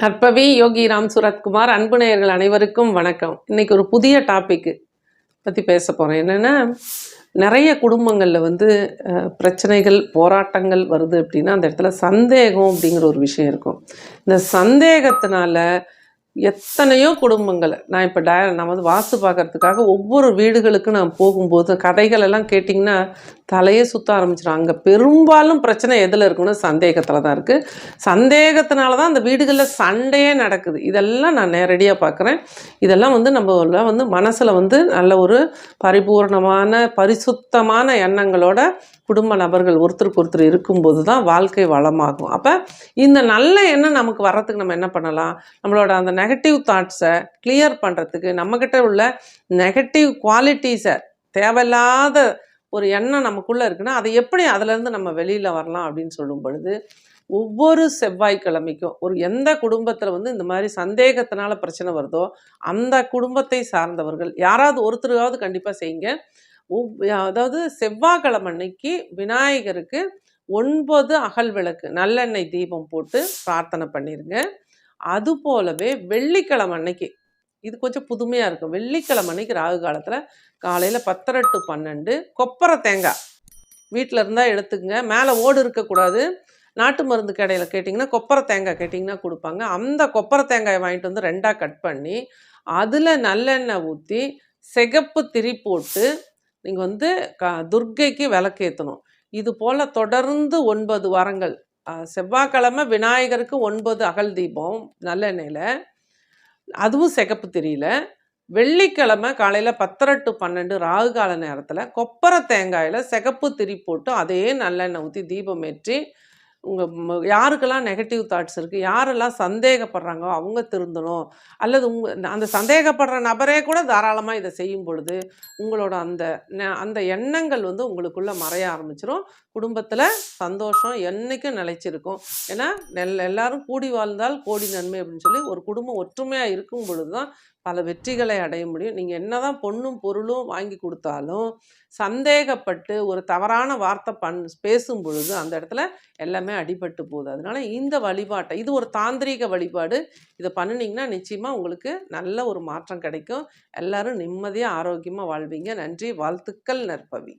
நற்பவி யோகி ராம் சுரத்குமார் அன்பு நேயர்கள் அனைவருக்கும் வணக்கம். இன்னைக்கு ஒரு புதிய டாப்பிக்கு பற்றி பேச போகிறேன் என்னென்னா நிறைய குடும்பங்களில் வந்து பிரச்சனைகள் போராட்டங்கள் வருது அப்படின்னா அந்த இடத்துல சந்தேகம் அப்படிங்கிற ஒரு விஷயம் இருக்கும். இந்த சந்தேகத்தினால எத்தனையோ குடும்பங்களை. நான் இப்போ டய நான் வந்து வாஸ்து பார்க்கறதுக்காக ஒவ்வொரு வீடுகளுக்கும் நான் போகும்போது கதைகள் எல்லாம் கேட்டிங்கன்னா தலையே சுற்ற ஆரம்பிச்சிடும் அங்கே பெரும்பாலும் பிரச்சனை எதில் இருக்குன்னா சந்தேகத்தில் தான் இருக்குது சந்தேகத்தினால தான் அந்த வீடுகளில் சண்டையே நடக்குது. இதெல்லாம் நான் நேரடியாக பார்க்குறேன் இதெல்லாம் வந்து நம்ம வந்து மனசில் வந்து நல்ல ஒரு பரிபூர்ணமான பரிசுத்தமான எண்ணங்களோட குடும்ப நபர்கள் ஒருத்தருக்கு ஒருத்தர் இருக்கும்போது தான் வாழ்க்கை வளமாகும். அப்போ இந்த நல்ல எண்ணம் நமக்கு வர்றதுக்கு நம்ம என்ன பண்ணலாம்? நம்மளோட அந்த நெகட்டிவ் தாட்ஸை கிளியர் பண்ணுறதுக்கு நம்மக்கிட்ட உள்ள நெகட்டிவ் குவாலிட்டிஸை தேவையில்லாத ஒரு எண்ணம் நமக்குள்ளே இருக்குன்னா அதை எப்படி அதுலேருந்து நம்ம வெளியில் வரலாம் அப்படின்னு சொல்லும் பொழுது ஒவ்வொரு செவ்வாய்க்கிழமைக்கும் ஒரு எந்த குடும்பத்தில் வந்து இந்த மாதிரி சந்தேகத்தினால பிரச்சனை வருதோ அந்த குடும்பத்தை சார்ந்தவர்கள் யாராவது ஒருத்தருக்காவது கண்டிப்பாக செய்யுங்க. ஒவ்- அதாவது செவ்வாய்க்கிழமை அன்னைக்கு விநாயகருக்கு ஒன்பது அகல் விளக்கு நல்லெண்ணெய் தீபம் போட்டு பிரார்த்தனை பண்ணிடுங்க அது போலவே வெள்ளிக்கிழமை அன்னைக்கு இது கொஞ்சம் புதுமையாக இருக்கும். வெள்ளிக்கிழமை அன்னைக்கு ராகு காலத்தில் காலையில் பத்தரை டு பன்னெண்டு கொப்பரை தேங்காய். வீட்டில் இருந்தால் எடுத்துக்கங்க. மேலே ஓடு இருக்கக்கூடாது. நாட்டு மருந்து கடையில் கேட்டிங்கன்னா கொப்பரை தேங்காய் கேட்டிங்கன்னா கொடுப்பாங்க. அந்த கொப்பரை தேங்காயை வாங்கிட்டு வந்து ரெண்டாக கட் பண்ணி அதில் நல்லெண்ணெய் ஊற்றி சிகப்பு திரி போட்டு நீங்கள் வந்து க துர்க்கைக்கு விளக்கேற்றணும் இது போல் தொடர்ந்து ஒன்பது வாரங்கள் செவ்வாய்க்கிழமை விநாயகருக்கு ஒன்பது அகல் தீபம் நல்லெண்ணெயில் அதுவும் சிகப்பு தெரியல. வெள்ளிக்கிழமை காலையில் பத்தரை டு பன்னெண்டு ராகு கால நேரத்தில் கொப்பரை தேங்காயில் சிகப்பு திரி போட்டு அதே நல்லெண்ணெய் ஊற்றி தீபம் ஏற்றி உங்கள் யாருக்கெல்லாம் நெகட்டிவ் தாட்ஸ் இருக்குது யாரெல்லாம் சந்தேகப்படுறாங்களோ அவங்க திருந்தணும். அல்லது உங்க அந்த சந்தேகப்படுற நபரே கூட தாராளமாக இதை செய்யும் பொழுது உங்களோட அந்த ந- அந்த எண்ணங்கள் வந்து உங்களுக்குள்ளே மறைய ஆரம்பிச்சிரும். குடும்பத்தில் சந்தோஷம் என்றைக்கும் நிலைச்சிருக்கும். ஏன்னா நெல் எல்லாரும் கூடி வாழ்ந்தால் கோடி நன்மை அப்படின்னு சொல்லி ஒரு குடும்பம் ஒற்றுமையாக இருக்கும் பொழுது தான் பல வெற்றிகளை அடைய முடியும். நீங்கள் என்னதான் பொண்ணும் பொருளும் வாங்கி கொடுத்தாலும் சந்தேகப்பட்டு ஒரு தவறான வார்த்தை பண் பேசும் பொழுது அந்த இடத்துல எல்லாமே எல்லாமே அடிபட்டு போகுது. அதனால இந்த வழிபாட்டை இது ஒரு தாந்திரீக வழிபாடு. இதை பண்ணுனீங்கன்னா நிச்சயமாக உங்களுக்கு நல்ல ஒரு மாற்றம் கிடைக்கும். எல்லாரும் நிம்மதியாக ஆரோக்கியமாக வாழ்வீங்க. நன்றி. வாழ்த்துக்கள் நற்பவி.